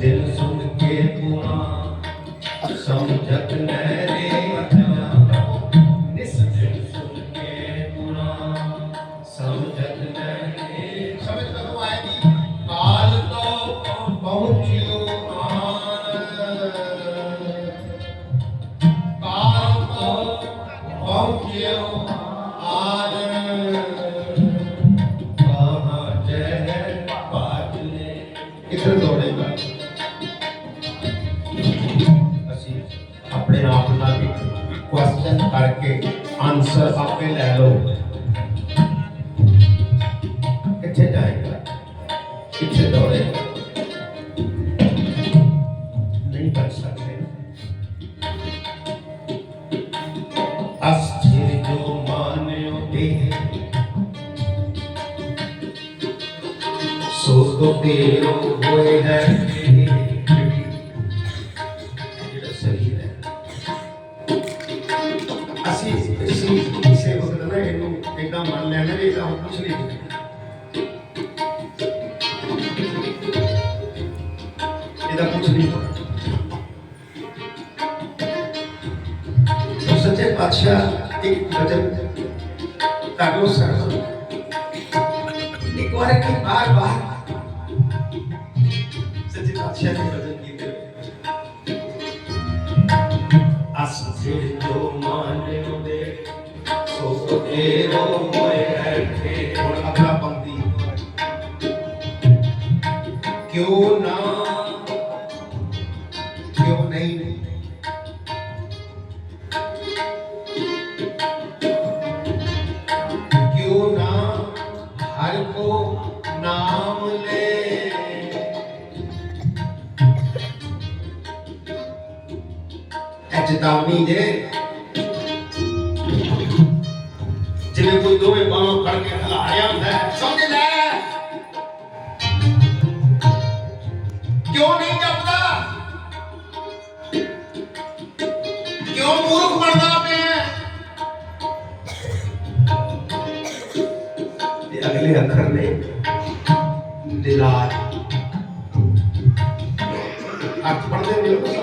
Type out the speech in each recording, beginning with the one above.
ਦਿਲ ਸੁਣ ਕੇ ਪੁਆ ਸਮਝਤ ਨਹਿਰੇ ਅਸੀਂ ਆਪਣੇ ਆਪ ਨਾਲ ਇੱਕ ਕੁਐਸਚਨ ਕਰਕੇ ਆਨਸਰ ਆਪੇ ਲੈ ਲਓ ਕਿੱਥੇ ਜਾਏਗਾ ਕਿੱਥੇ ਦੌੜੇਗਾ ਨਹੀਂ ਬਚ ਸਕਦੇ ਅਸਥਿਰ ਜੋ ਮਾਨਿਓ ਦੇਹ ਸੋ ਤੋ ਤੇਰੋ ਹੋਏ ਹੈ مچھلی یہ کچھ نہیں ہو سچے بادشاہ ایک گزب کا ایک بار کی بار بار ਕਿਉਂ ਨਾ? ਕਿਉਂ ਨਹੀਂ? ਕਿਉਂ ਨਾ? ਹਰ ਕੋ ਨਾਮ ਲੈ। ਇਹ ਚੇਤਾਵਨੀ വളരെയധികം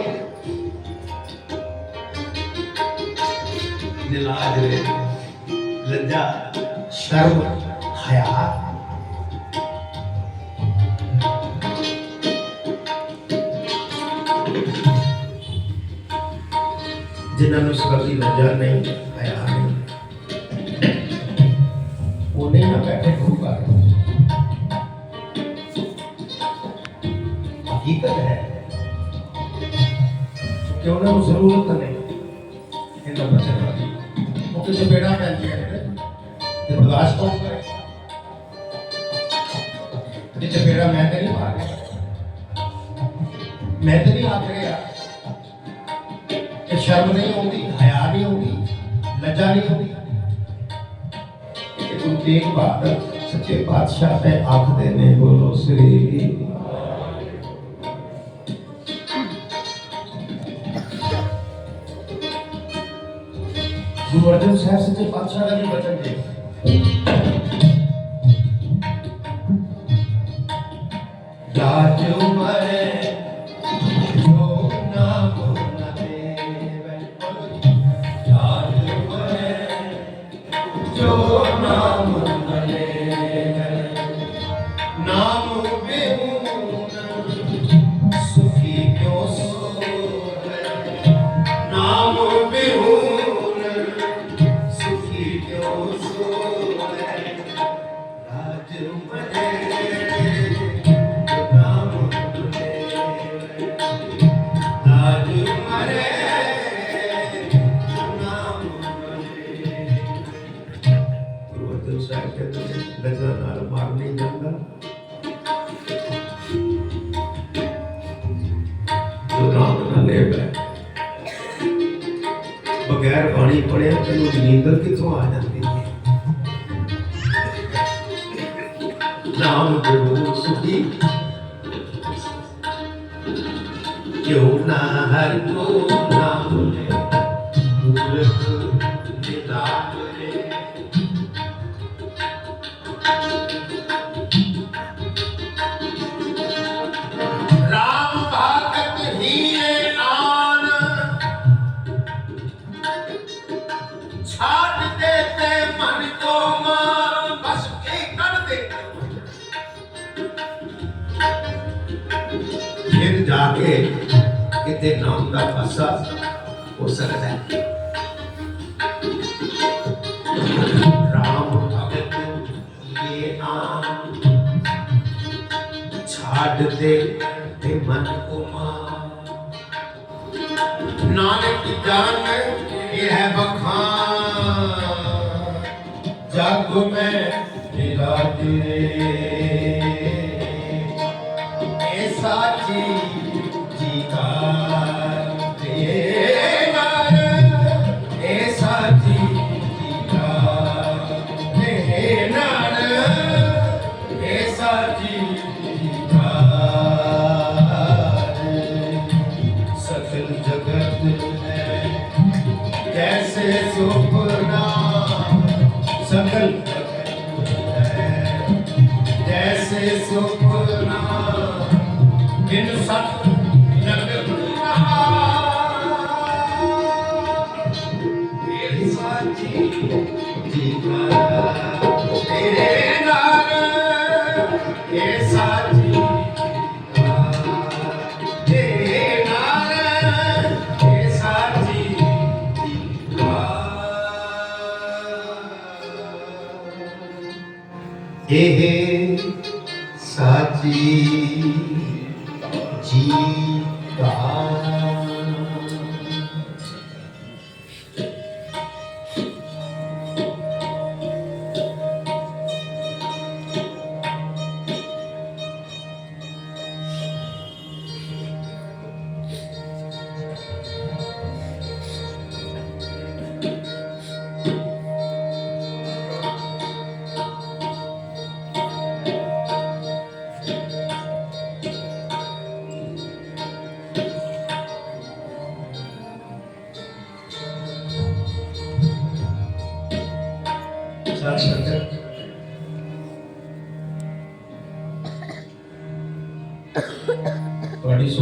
ضرورت نہیں ان نمبر سے وہ سے بیڑا کہہ دیا ہے۔ برداشت کون کرے؟ یہ چپیڑا میں نہیں مار میں تو نہیں ہاتھ رہے کہ شرم نہیں ہوتی، حیا نہیں ہوتی، لجا نہیں ہوگی گرو تیگ بہادر سچے بادشاہ پہ آخ دینے بولو سری ਗੁਰਜਨ ਸਾਹਿਬ ਸੱਚੇ ਪਾਤਸ਼ਾਹ ਦਾ ਵੀ ਬਚਨ ਜੀ। ਰਾਜ ਉਮਰ ਪੜਿਆ ਤੈਨੂੰ ਨੀਂਦਰ ਕਿੱਥੋਂ ਆ ਜਾਂਦੀ ਹੈ ਨਾਮ ਗੁਰੂ ਸੁਖੀ ਕਿਉਂ ਨਾ ਹਰ ਕੋ ਨਾਮ ਲੈ ਮੂਰਖ ਨਿਰਾਗ ਰੇ ਕੇ ਕਿਤੇ ਨਾਮ ਦਾ ਪਾਸਾ ਹੋ ਸਕਦਾ ਹੈ। ਰਾਮ ਭਗਤ ਇਹ ਆਮ ਛਾੜ ਦੇ ਤੇ ਮਨ ਉਮਾ ਨਾਨਕ ਜਾਨ ਇਹ ਹੈ ਬਖਾਨ। ਜਗ ਮੈਂ ਤੇਰਾ ਤੇਰੇ ਇਹ ਸਾਚੀ ਸਾਥੀ ਤੇਰੇ ਨਾਲ ਇਹ ਸਾਥੀ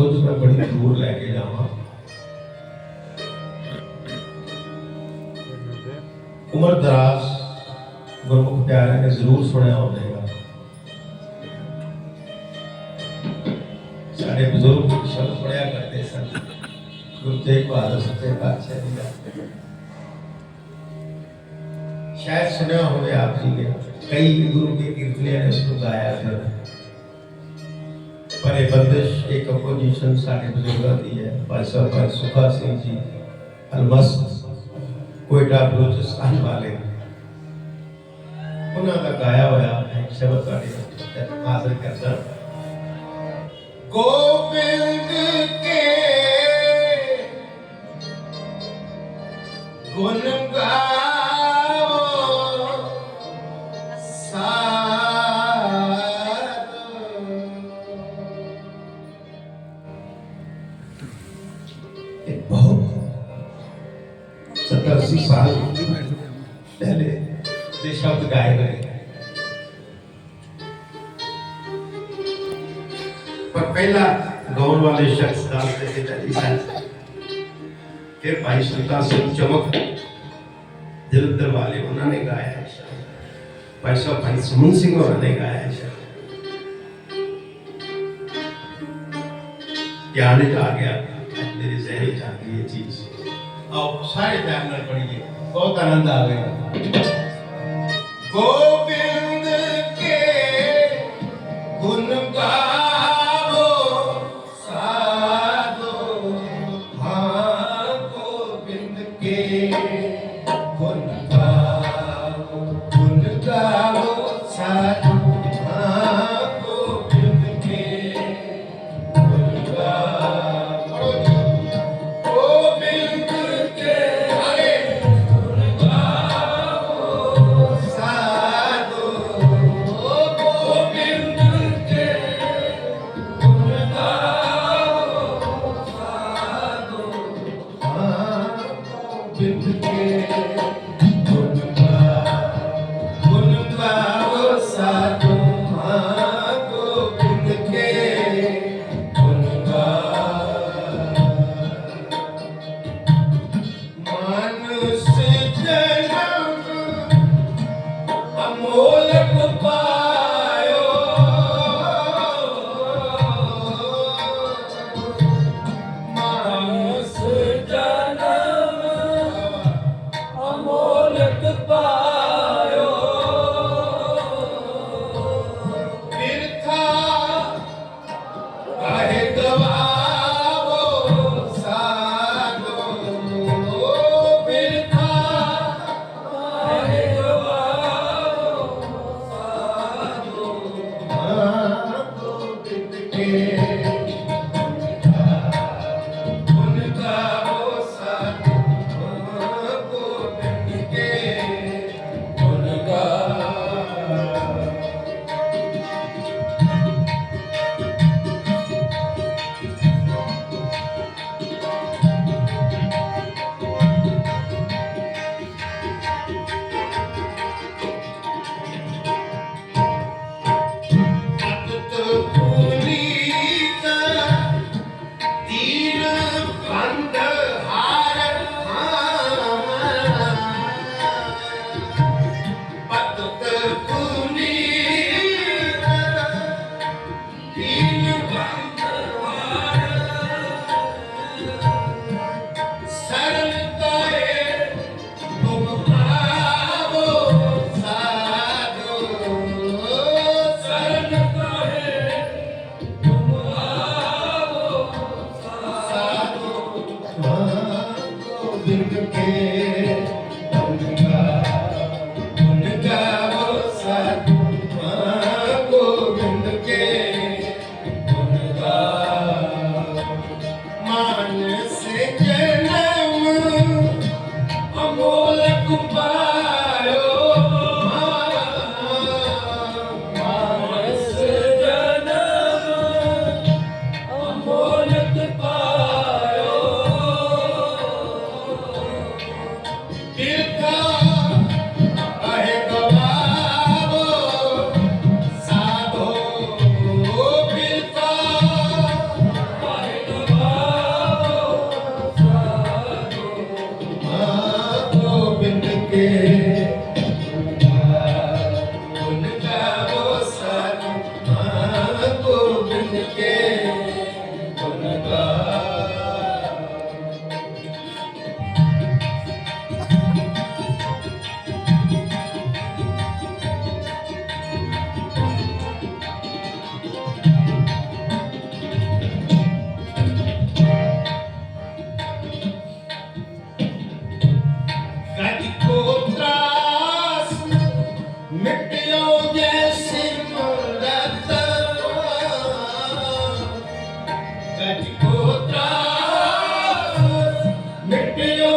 ਖੁਦ ਮੈਂ ਬੜੀ ਦੂਰ ਲੈ ਕੇ ਜਾਵਾਂ عمر دراز گرمکھ پیارے نے ضرور سنیا ہونے گا۔ سارے بزرگ شب پڑھیا کرتے سن۔ گرو تیگ بہادر سچے بادشاہ جی کا۔ شاید سنیا ہونے آپ جی کے۔ کئی گرو کے کیرتنیا نے اس کو گایا پھر پر بندش ایک اپوزیشن سارے بزرگاں دی ہے۔ بھائی صاحب بھائی سکھا سنگھ جی المست کوئٹہ بلوچستان والے۔ انہوں کا گایا ہوا ایک شبد تھوڑے حاضر کرتا۔ گوبند کے گنگا پر پہلا گون والے شخص ڈالتے تھے ڈالی صاحب پھر بھائی سلطہ سنگھ چمک جلندر والے انہوں نے گایا ہے بھائی صاحب بھائی سمون سنگھ انہوں نے گایا ہے دھیان جا گیا میرے ذہن جا گئی یہ چیز آؤ سارے دھیان نہ بہت آنند آ گیا گو to today. Evangelio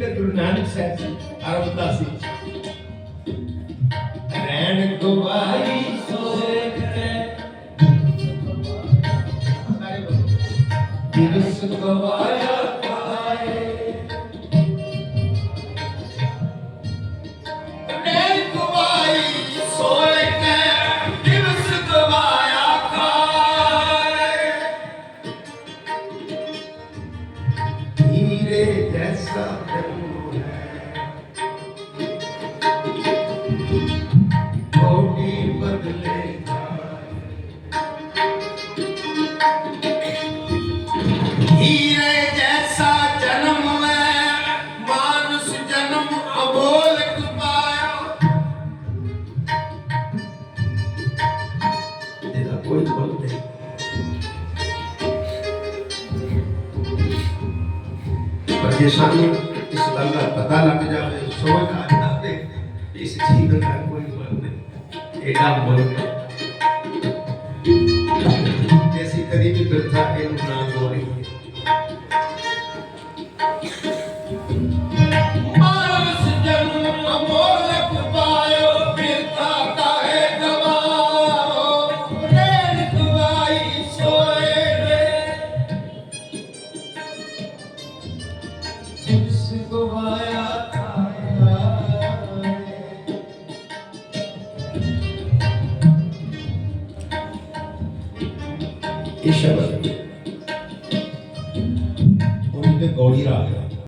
لیکن گرو نانک صاحب جی عرب داسی رین گوائی سوہے کھڑے دل سکوایا ਸਾਨੂੰ ਇਸ ਗੱਲ ਦਾ ਪਤਾ ਲੱਗ ਜਾਵੇ ਸੋਚ ਆ ਜਾਵੇ ਇਸ ਜੀਵਨ ਦਾ ਕੋਈ ਮਤਲਬ ਨਹੀਂ, ਇਹਦਾ ਮੁੱਲ